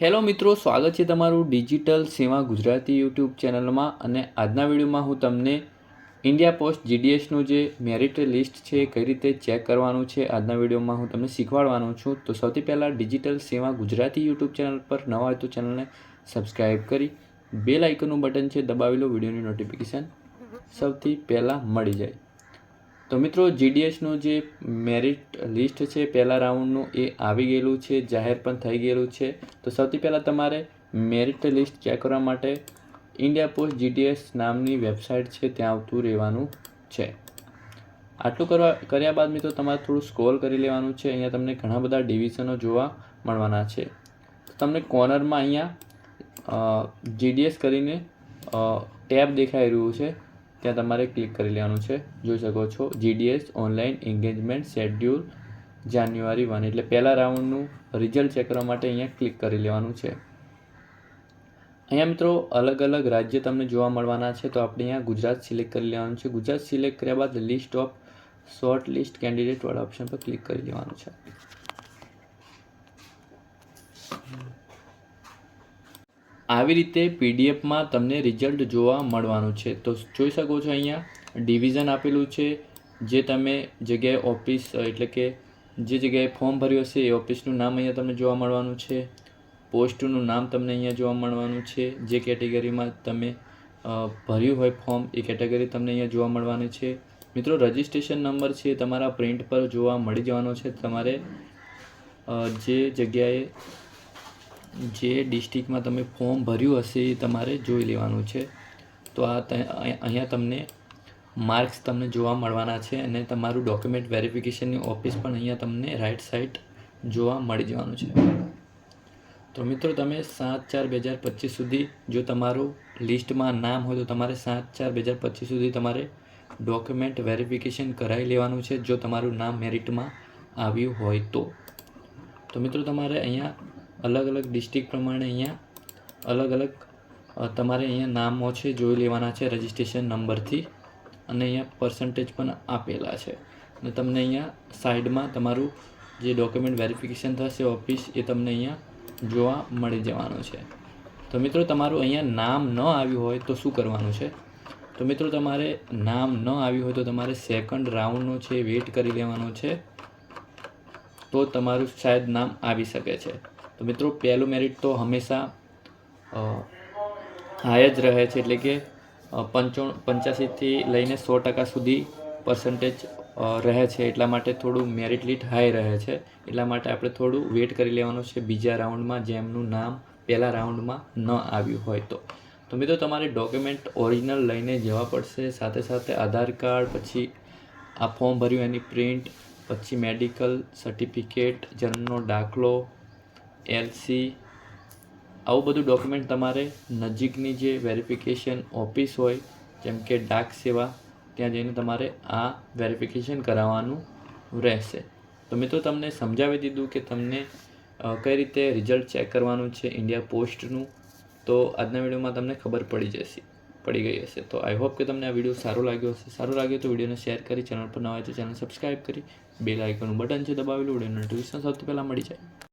Hello મિત્રો, સ્વાગત છે તમારું ડિજિટલ સેવા ગુજરાતી યુટ્યુબ ચેનલમાં અને આજના વિડીયોમાં હું તમને ઇન્ડિયા પોસ્ટ જીડીએસનું જે મેરિટ લિસ્ટ છે, કઈ રીતે ચેક કરવાનું છે, આજના વિડીયોમાં હું તમને શીખવાડવાનો છું. તો સૌથી પહેલાં ડિજિટલ સેવા ગુજરાતી યુટ્યુબ ચેનલ પર નવા હોય તો ચેનલને સબસ્ક્રાઈબ કરી બેલ આઇકનનું બટન છે, દબાવી લો, વિડીયોની નોટિફિકેશન સૌથી પહેલાં મળી જાય. તો મિત્રો જીડીએસનું જે મેરિટ લિસ્ટ છે, પહેલા રાઉન્ડનું એ આવી ગયેલું છે, જાહેર પણ થઈ ગયેલું છે. તો સૌથી પહેલાં તમારે મેરિટ લિસ્ટ ચેક કરવા માટે ઇન્ડિયા પોસ્ટ જીડીએસ નામની વેબસાઇટ છે, ત્યાં આવતું રહેવાનું છે. આટલું કરવા, કર્યા બાદ મિત્રો, તમારે થોડું સ્ક્રોલ કરી લેવાનું છે. અહીંયા તમને ઘણા બધા ડિવિઝનો જોવા મળવાના છે. તમને કોર્નરમાં અહીંયા જીડીએસ કરીને ટેબ દેખાઈ રહ્યું છે. ત્યાં તમારે ક્લિક કરી લેવાનું છે. જોઈ શકો છો GDS online engagement schedule January one એટલે પહેલા રાઉન્ડનું રિઝલ્ટ ચેક કરવા માટે અહીંયા ક્લિક કરી લેવાનું છે. અહીંયા મિત્રો અલગ અલગ રાજ્ય તમને જોવા મળવાના છે, તો આપણે અહીંયા ગુજરાત સિલેક્ટ કરી લેવાનું છે. ગુજરાત સિલેક્ટ કર્યા બાદ list of short list candidate વાળા ઓપ્શન પર ક્લિક કરી લેવાનું છે. આવી રીતે પીડીએફમાં તમને રિઝલ્ટ જોવા મળવાનું છે. તો જોઈ શકો છો અહીંયા, ડિવિઝન આપેલું છે, જે તમે જગ્યાએ ઓફિસ એટલે કે જે જગ્યાએ ફોર્મ ભર્યું હશે એ ઓફિસનું નામ અહીંયા તમને જોવા મળવાનું છે. પોસ્ટનું નામ તમને અહીંયા જોવા મળવાનું છે. જે કેટેગરીમાં તમે ભર્યું હોય ફોર્મ, એ કેટેગરી તમને અહીંયા જોવા મળવાની છે. મિત્રો, રજિસ્ટ્રેશન નંબર છે તમારા પ્રિન્ટ પર જોવા મળી જવાનો છે. તમારે જે જગ્યાએ જે ડિસ્ટ્રિક્ટમાં તમે ફોર્મ ભર્યું હશે એ તમારે જોઈ લેવાનું છે. તો આ અહીંયા તમને માર્ક્સ તમને જોવા મળવાના છે અને તમારું ડોક્યુમેન્ટ વેરિફિકેશનની ઓફિસ પણ અહીંયા તમને રાઈટ સાઈડ જોવા મળી જવાનું છે. તો મિત્રો તમે સાત ચાર બે હજાર પચીસ સુધી જો તમારું લિસ્ટમાં નામ હોય તો તમારે સાત ચાર બે હજાર પચીસ સુધી તમારે ડોક્યુમેન્ટ વેરિફિકેશન કરાવી લેવાનું છે જો તમારું નામ મેરિટમાં આવ્યું હોય તો. તો મિત્રો તમારે અહીંયા અલગ અલગ ડિસ્ટ્રિક્ટ પ્રમાણે અહીંયા અલગ અલગ તમારે અહીંયા નામો છે, જોઈ લેવાના છે, રજિસ્ટ્રેશન નંબરથી. અને અહીંયા પર્સન્ટેજ પણ આપેલા છે. અને તમને અહીંયા સાઈડમાં તમારું જે ડોક્યુમેન્ટ વેરિફિકેશન થશે ઓફિસ એ તમને અહીંયા જોવા મળી જવાનું છે. તો મિત્રો, તમારું અહીંયા નામ ન આવ્યું હોય તો શું કરવાનું છે? તો મિત્રો, તમારે નામ ન આવ્યું હોય તો તમારે સેકન્ડ રાઉન્ડનો છે વેઇટ કરી લેવાનો છે. તો તમારું શાયદ નામ આવી શકે છે. તો મિત્રો, પહેલું મેરિટ તો હંમેશા હાય જ રહે છે એટલે કે પંચાણું પંચ્યાસીથી લઈને સો ટકા સુધી પર્સન્ટેજ રહે છે. એટલા માટે થોડું મેરિટ લીટ હાઈ રહે છે. એટલા માટે આપણે થોડું વેટ કરી લેવાનું છે બીજા રાઉન્ડમાં જેમનું નામ પહેલાં રાઉન્ડમાં ન આવ્યું હોય તો. તો મિત્રો, તમારે ડોક્યુમેન્ટ ઓરિજિનલ લઈને જવા પડશે. સાથે સાથે આધાર કાર્ડ, પછી આ ફોર્મ ભર્યું એની પ્રિન્ટ પછી મેડિકલ સર્ટિફિકેટ જન્મનો દાખલો એલસી આવું બધું ડોક્યુમેન્ટ તમારે નજીકની જે વેરિફિકેશન ઓફિસ હોય, જેમ કે ડાક સેવા, ત્યાં જઈને તમારે આ વેરિફિકેશન કરાવવાનું રહેશે. તો મિત્રો તમને સમજાવી દીધું કે તમને કઈ રીતે રિઝલ્ટ ચેક કરવાનું છે ઇન્ડિયા પોસ્ટનું તો આજના વિડીયોમાં તમને ખબર પડી જશે, પડી ગઈ હશે. તો આઈ હોપ કે તમને આ વીડિયો સારો લાગ્યો હશે. સારો લાગ્યો તો વિડીયોને શેર કરી, ચેનલ પર નવા હોય તો ચેનલ સબસ્ક્રાઈબ કરી બેલ આઇકનનું બટન છે દબાવેલું વીડિયો નોટિફિકેશન સૌથી પહેલાં મળી જાય.